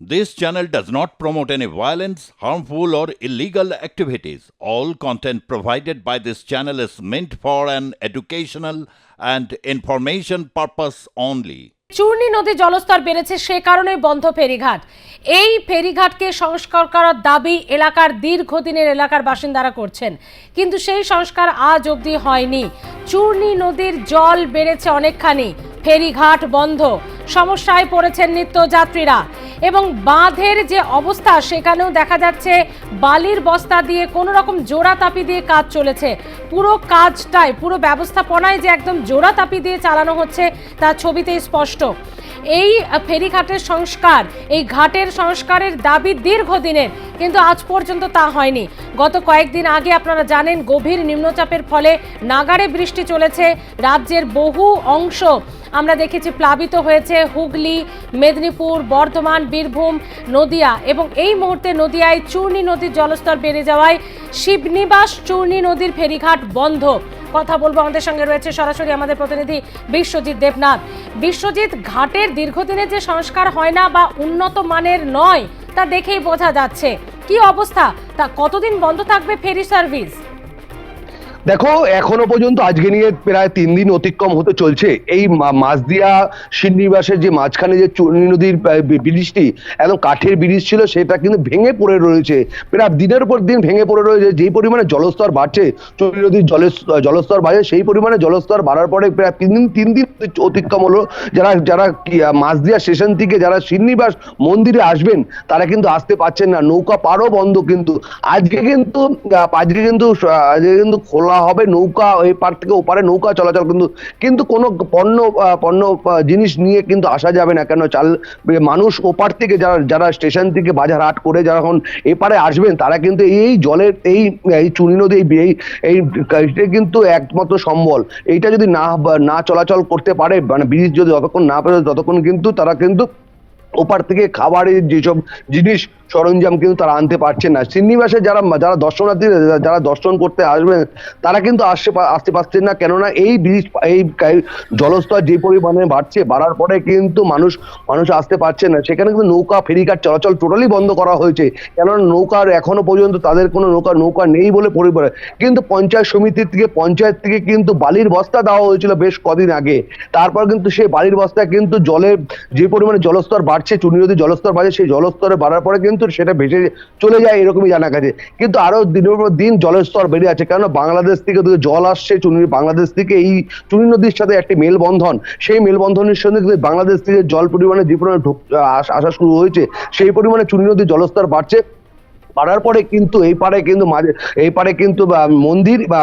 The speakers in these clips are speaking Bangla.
This channel does not promote any violence, harmful, or illegal activities. All content provided by this channel is meant for an educational and information purpose only. Churni নদী জলস্তর বেড়েছে সে কারণে বন্ধ ফেরিঘাট এই ফেরিঘাটকে সংস্কার করার দাবি এলাকার দীর্ঘদিনের এলাকার বাসিন্দারা করছেন কিন্তু সেই সংস্কার আজ অবধি হয়নি চূর্ণী নদীর জল বেড়েছে অনেকখানি ফেরিঘাট বন্ধ। সমস্যায় পড়েছেন নিত্যযাত্রীরা। এবং বাঁধের যে অবস্থা, সেখানেও দেখা যাচ্ছে বালির বস্তা দিয়ে কোনো রকম জোড়া তাপি দিয়ে কাজ চলেছে। পুরো কাজটায় পুরো ব্যবস্থাপনায় যে একদম জোড়া তাপি দিয়ে চালানো হচ্ছে তা ছবিতেই স্পষ্ট। এই ফেরিঘাটের সংস্কার, এই ঘাটের সংস্কারের দাবি দীর্ঘদিনের, কিন্তু আজ পর্যন্ত তা হয়নি। গত কয়েকদিন আগে আপনারা জানেন, গভীর নিম্নচাপের ফলে নাগারে বৃষ্টি চলেছে রাজ্যের বহু অংশ। আমরা দেখেছি প্লাবিত হয়েছে হুগলি, মেদিনীপুর, বর্ধমান, বীরভূম, নদিয়া এবং এই মুহূর্তে নদিয়ায় চূর্ণী নদীর জলস্তর বেড়ে যাওয়ায় শিবনিবাস চূর্ণী নদীর ফেরিঘাট বন্ধ। কথা বলব আমাদের সঙ্গে রয়েছে সরাসরি আমাদের প্রতিনিধি বিশ্বজিৎ দেবনাথ। বিশ্বজিৎ, ঘাটের দীর্ঘদিনের যে সংস্কার হয় না বা উন্নত মানের নয়, তা দেখেই বোঝা যাচ্ছে। কি অবস্থা? তা কতদিন বন্ধ থাকবে ফেরি সার্ভিস? দেখো, এখনও পর্যন্ত আজকে নিয়ে প্রায় তিন দিন অতিক্রম হতে চলছে। এই মা- মাঝদিয়া শ্রীনিবাসের যে মাঝখানে যে চূর্ণী নদীর ব্রিজটি, একদম কাঠের ব্রিজ ছিল, সেটা কিন্তু ভেঙে পড়ে রয়েছে। প্রায় দিনের পর দিন ভেঙে পড়ে রয়েছে। যেই পরিমাণে জলস্তর বাড়ছে, চূর্ণী নদীর জলস্তর বাড়ছে, সেই পরিমাণে জলস্তর বাড়ার পরে প্রায় তিন দিন তিন দিন অতিক্রম হলো। যারা যারা মাঝদিয়া স্টেশন থেকে যারা শ্রীনিবাস মন্দিরে আসবেন, তারা কিন্তু আসতে পারছেন না। নৌকা পারও বন্ধ কিন্তু। আজকে কিন্তু আজকে কিন্তু আজকে কিন্তু খোলা হবে, নৌকা এই পার থেকে ওপারে নৌকা চলাচল। কিন্তু কিন্তু কোনো পণ্য পণ্য জিনিস নিয়ে কিন্তু আসা যাবে না। কেন? চাল মানুষ ওপার থেকে যারা যারা স্টেশন থেকে বাজার হাট করে যারা এখন এপারে আসবেন, তারা কিন্তু এই জলের, এই এই চুনি নদী, এই এই কিন্তু একমাত্র সম্বল। এইটা যদি না না চলাচল করতে পারে মানে ব্রিজ যদি যতক্ষণ না পেরে ততক্ষণ কিন্তু তারা কিন্তু ওপার থেকে খাবারের যেসব জিনিস সরঞ্জাম কিন্তু তারা আনতে পারছেন না। শ্রীনিবাসে যারা যারা দর্শনার্থী যারা দর্শন করতে আসবেন, তারা কিন্তু আসতে আসতে পারছেন না। কেননা এই ব্রিজ, এই এই জলস্তর যে পরিমাণে বাড়ছে, বাড়ার পরে কিন্তু মানুষ মানুষ আসতে পারছে না। সেখানে কিন্তু নৌকা, ফেরিঘাট চলাচল টোটালি বন্ধ করা হয়েছে। কেননা নৌকার এখনও পর্যন্ত তাদের কোনো নৌকা নৌকা নেই বলে পরিবার। কিন্তু পঞ্চায়েত সমিতির থেকে, পঞ্চায়েত থেকে কিন্তু বালির বস্তা দেওয়া হয়েছিল বেশ কদিন আগে। তারপর কিন্তু সেই বালির বস্তা কিন্তু জলে যে পরিমাণে জলস্তর বাড়ছে চুনি নদীর জলস্তর বাড়ছে সেই জলস্তরে বাড়ার পরে কিন্তু সেটা ভেসে চলে যায়, এরকমই জানা গেছে। কিন্তু আরও দিনের পর দিন জলস্তর বেড়ে আছে কেন বাংলাদেশ থেকে জল আসছে চুনি বাংলাদেশ থেকে এই চুনি নদীর সাথে একটি মেলবন্ধন, সেই মেলবন্ধনের সঙ্গে কিন্তু বাংলাদেশ থেকে জল পরিমাণে যে পরিমাণে ঢুক- আসা শুরু হয়েছে, সেই পরিমাণে চুনি নদীর জলস্তর বাড়ছে। বাড়ার পরে কিন্তু এই পারে কিন্তু এই পারে কিন্তু মন্দির, বা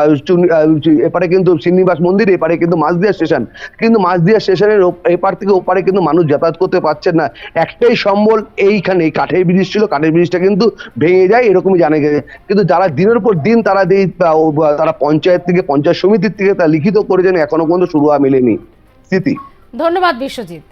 এপারে কিন্তু শ্রীনিবাস মন্দির এপারে কিন্তু মাঝদিয়া স্টেশন। কিন্তু মাঝদিয়া স্টেশনের এপার থেকে ওপারে কিন্তু মানুষ যাতায়াত করতে পারছেন না। একটাই সম্বল এইখানে, এই কাঠের ব্রিজ ছিল, কাঠের ব্রিজটা কিন্তু ভেঙে যায়, এরকমই জানা গেছে। কিন্তু যারা দিনের পর দিন তারা এই তারা পঞ্চায়েত থেকে, পঞ্চায়েত সমিতির থেকে তা লিখিত করেছেন এখনও পর্যন্ত শুরু হওয়া মেলেনি। স্মৃতি। ধন্যবাদ বিশ্বজিৎ।